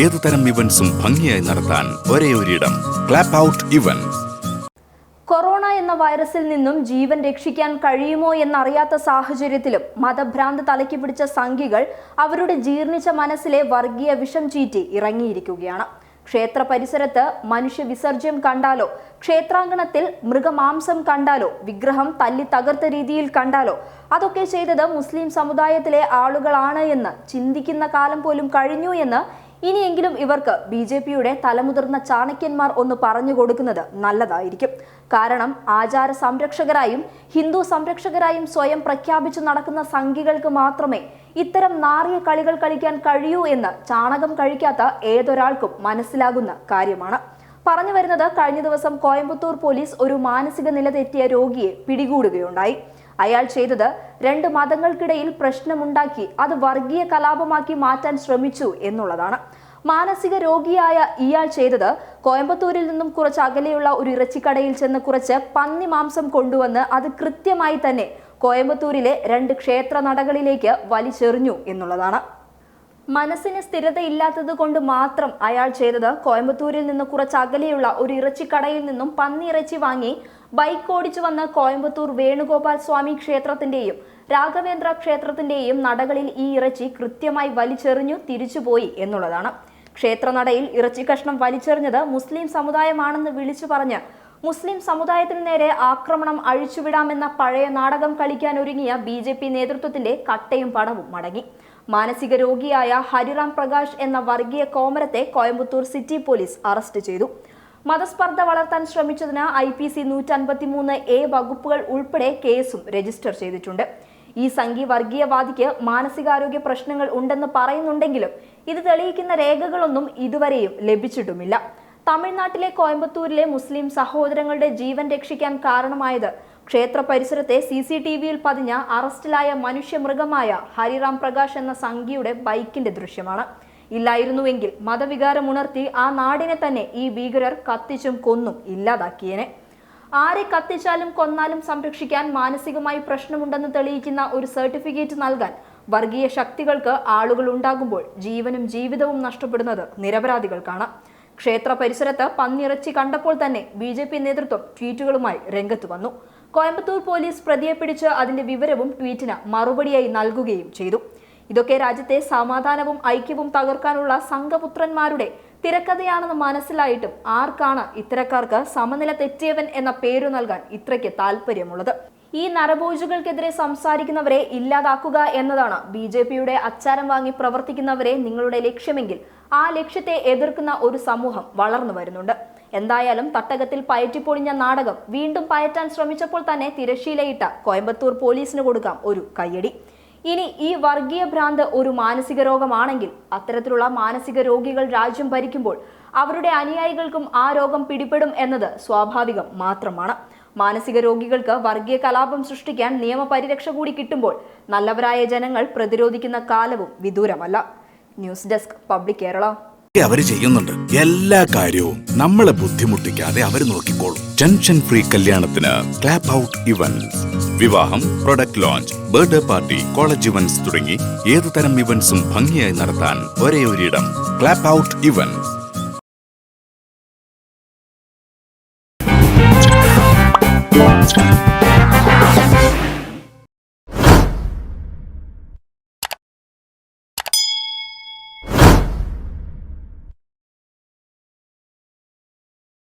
ഏതുതരം ഇവന്റ്സും ഭംഗിയായി നടത്താൻ ഒരേ ഒരിടം. ക്ലാപ്പ് ഔട്ട് ഇവന്റ് കൊറോണ എന്ന വൈറസിൽ നിന്നും ജീവൻ രക്ഷിക്കാൻ കഴിയുമോ എന്നറിയാത്ത സാഹചര്യത്തിലും മതഭ്രാന്ത് തലയ്ക്ക് പിടിച്ച സംഘികൾ അവരുടെ ജീർണിച്ച മനസ്സിലെ വർഗീയ വിഷം ചീറ്റി ഇറങ്ങിയിരിക്കുകയാണ്. ക്ഷേത്ര പരിസരത്ത് മനുഷ്യ വിസർജ്യം കണ്ടാലോ ക്ഷേത്രാങ്കണത്തിൽ മൃഗമാംസം കണ്ടാലോ വിഗ്രഹം തല്ലി തകർത്ത രീതിയിൽ കണ്ടാലോ അതൊക്കെ ചെയ്തത് മുസ്ലിം സമുദായത്തിലെ ആളുകളാണ് എന്ന് ചിന്തിക്കുന്ന കാലം പോലും കഴിഞ്ഞു എന്ന് ഇനിയെങ്കിലും ഇവർക്ക് ബി ജെ പിയുടെ തലമുതിർന്ന ചാണക്യന്മാർ ഒന്ന് പറഞ്ഞു കൊടുക്കുന്നത് നല്ലതായിരിക്കും. കാരണം ആചാര സംരക്ഷകരായും ഹിന്ദു സംരക്ഷകരായും സ്വയം പ്രഖ്യാപിച്ചു നടക്കുന്ന സംഘികൾക്ക് മാത്രമേ ഇത്തരം നാറിയ കളികൾ കളിക്കാൻ കഴിയൂ എന്ന് ചാണകം കഴിക്കാത്ത ഏതൊരാൾക്കും മനസ്സിലാകുന്ന കാര്യമാണ്. പറഞ്ഞു വരുന്നത് കഴിഞ്ഞ ദിവസം കോയമ്പത്തൂർ പോലീസ് ഒരു മാനസിക നില തെറ്റിയ രോഗിയെ പിടികൂടുകയുണ്ടായി. അയാൾ ചെയ്തത് രണ്ട് മതങ്ങൾക്കിടയിൽ പ്രശ്നമുണ്ടാക്കി അത് വർഗീയ കലാപമാക്കി മാറ്റാൻ ശ്രമിച്ചു എന്നുള്ളതാണ്. മാനസിക രോഗിയായ ഇയാൾ ചെയ്തത് കോയമ്പത്തൂരിൽ നിന്നും കുറച്ച് അകലെയുള്ള ഒരു ഇറച്ചിക്കടയിൽ ചെന്ന് കുറച്ച് പന്നി മാംസം കൊണ്ടുവന്ന് അത് കൃത്യമായി തന്നെ കോയമ്പത്തൂരിലെ രണ്ട് ക്ഷേത്ര നടകളിലേക്ക് വലിച്ചെറിഞ്ഞു എന്നുള്ളതാണ്. മനസ്സിന് സ്ഥിരതയില്ലാത്തത് കൊണ്ട് മാത്രം അയാൾ ചെയ്തത് കോയമ്പത്തൂരിൽ നിന്ന് കുറച്ച് അകലെയുള്ള ഒരു ഇറച്ചിക്കടയിൽ നിന്നും പന്നി ഇറച്ചി വാങ്ങി ബൈക്ക് ഓടിച്ചു വന്ന കോയമ്പത്തൂർ വേണുഗോപാൽ സ്വാമി ക്ഷേത്രത്തിന്റെയും രാഘവേന്ദ്ര ക്ഷേത്രത്തിന്റെയും നടകളിൽ ഈ ഇറച്ചി കൃത്യമായി വലിച്ചെറിഞ്ഞു തിരിച്ചുപോയി എന്നുള്ളതാണ്. ക്ഷേത്രനടയിൽ ഇറച്ചി കഷ്ണം വലിച്ചെറിഞ്ഞത് മുസ്ലിം സമുദായമാണെന്ന് വിളിച്ചു പറഞ്ഞ് മുസ്ലിം സമുദായത്തിന് നേരെ ആക്രമണം അഴിച്ചുവിടാമെന്ന പഴയ നാടകം കളിക്കാൻ ഒരുങ്ങിയ ബി നേതൃത്വത്തിന്റെ കട്ടയും പടവും മടങ്ങി. മാനസിക രോഗിയായ ഹരിറാം പ്രകാശ് എന്ന വർഗീയ കോമരത്തെ കോയമ്പത്തൂർ സിറ്റി പോലീസ് അറസ്റ്റ് ചെയ്തു. മതസ്പർദ്ധ വളർത്താൻ ശ്രമിച്ചതിന് ഐ പി സി നൂറ്റൻപത്തിമൂന്ന് എ വകുപ്പുകൾ ഉൾപ്പെടെ കേസും രജിസ്റ്റർ ചെയ്തിട്ടുണ്ട്. ഈ സംഘി വർഗീയവാദിക്ക് മാനസികാരോഗ്യ പ്രശ്നങ്ങൾ ഉണ്ടെന്ന് പറയുന്നുണ്ടെങ്കിലും ഇത് തെളിയിക്കുന്ന രേഖകളൊന്നും ഇതുവരെയും ലഭിച്ചിട്ടുമില്ല. തമിഴ്നാട്ടിലെ കോയമ്പത്തൂരിലെ മുസ്ലിം സഹോദരങ്ങളുടെ ജീവൻ രക്ഷിക്കാൻ കാരണമായത് ക്ഷേത്ര പരിസരത്തെ സി സി ടി വിയിൽ പതിഞ്ഞ അറസ്റ്റിലായ മനുഷ്യമൃഗമായ ഹരിറാം പ്രകാശ് എന്ന സംഘിയുടെ ബൈക്കിന്റെ ദൃശ്യമാണ്. ഇല്ലായിരുന്നുവെങ്കിൽ മതവികാരമുണർത്തി ആ നാടിനെ തന്നെ ഈ ഭീകരർ കത്തിച്ചും കൊന്നും ഇല്ലാതാക്കിയേനെ. ആരെ കത്തിച്ചാലും കൊന്നാലും സംരക്ഷിക്കാൻ മാനസികമായി പ്രശ്നമുണ്ടെന്ന് തെളിയിക്കുന്ന ഒരു സർട്ടിഫിക്കറ്റ് നൽകാൻ വർഗീയ ശക്തികൾക്ക് ആളുകൾ ഉണ്ടാകുമ്പോൾ ജീവനും ജീവിതവും നഷ്ടപ്പെടുന്നത് നിരപരാധികൾക്കാണ്. ക്ഷേത്ര പരിസരത്ത് പന്നിയിറച്ചി കണ്ടപ്പോൾ തന്നെ ബി നേതൃത്വം ട്വീറ്റുകളുമായി രംഗത്ത് വന്നു. കോയമ്പത്തൂർ പോലീസ് പ്രതിയെ പിടിച്ച് അതിന്റെ വിവരവും ട്വീറ്റിന് മറുപടിയായി നൽകുകയും ചെയ്തു. ഇതൊക്കെ രാജ്യത്തെ സമാധാനവും ഐക്യവും തകർക്കാനുള്ള സംഘപുത്രന്മാരുടെ തിരക്കഥയാണെന്ന് മനസ്സിലായിട്ടും ആർക്കാണ് ഇത്തരക്കാർക്ക് സമനില തെറ്റിയവൻ എന്ന പേരു നൽകാൻ ഇത്രയ്ക്ക് താല്പര്യമുള്ളത് ഈ നരഭോജുകൾക്കെതിരെ സംസാരിക്കുന്നവരെ ഇല്ലാതാക്കുക എന്നതാണ് ബി ജെ പിയുടെ അച്ചാരം വാങ്ങി പ്രവർത്തിക്കുന്നവരെ നിങ്ങളുടെ ലക്ഷ്യമെങ്കിൽ ആ ലക്ഷ്യത്തെ എതിർക്കുന്ന ഒരു സമൂഹം വളർന്നു വരുന്നുണ്ട്. എന്തായാലും തട്ടകത്തിൽ പയറ്റിപ്പൊളിഞ്ഞ നാടകം വീണ്ടും പയറ്റാൻ ശ്രമിച്ചപ്പോൾ തന്നെ തിരശ്ശീലയിട്ട കോയമ്പത്തൂർ പോലീസിന് കൊടുക്കാം ഒരു കയ്യടി. ഇനി ഈ വർഗീയ ഭ്രാന്ത് ഒരു മാനസിക രോഗമാണെങ്കിൽ അത്തരത്തിലുള്ള മാനസിക രോഗികൾ രാജ്യം ഭരിക്കുമ്പോൾ അവരുടെ അനുയായികൾക്കും ആ രോഗം പിടിപെടും എന്നത് സ്വാഭാവികം മാത്രമാണ്. മാനസിക രോഗികൾക്ക് വർഗീയ കലാപം സൃഷ്ടിക്കാൻ നിയമപരിരക്ഷ കൂടി കിട്ടുമ്പോൾ നല്ലവരായ ജനങ്ങൾ പ്രതിരോധിക്കുന്ന കാലവും വിദൂരമല്ല. News desk public Kerala. ഒക്കെ അവർ ചെയ്യുന്നുണ്ട്. എല്ലാ കാര്യവും നമ്മളെ ബുദ്ധിമുട്ടിക്കാതെ അവർ നോക്കിക്കോളും. ടെൻഷൻ ഫ്രീ കല്യാണത്തിന് ക്ലാപ്പ് ഔട്ട് ഇവന്റ് വിവാഹം product launch birthday party college events തുടങ്ങി ഏതുതരം ഇവന്റ്സും ഭംഗിയായി നടത്താൻ ഒരേ ഒരിടം clap out event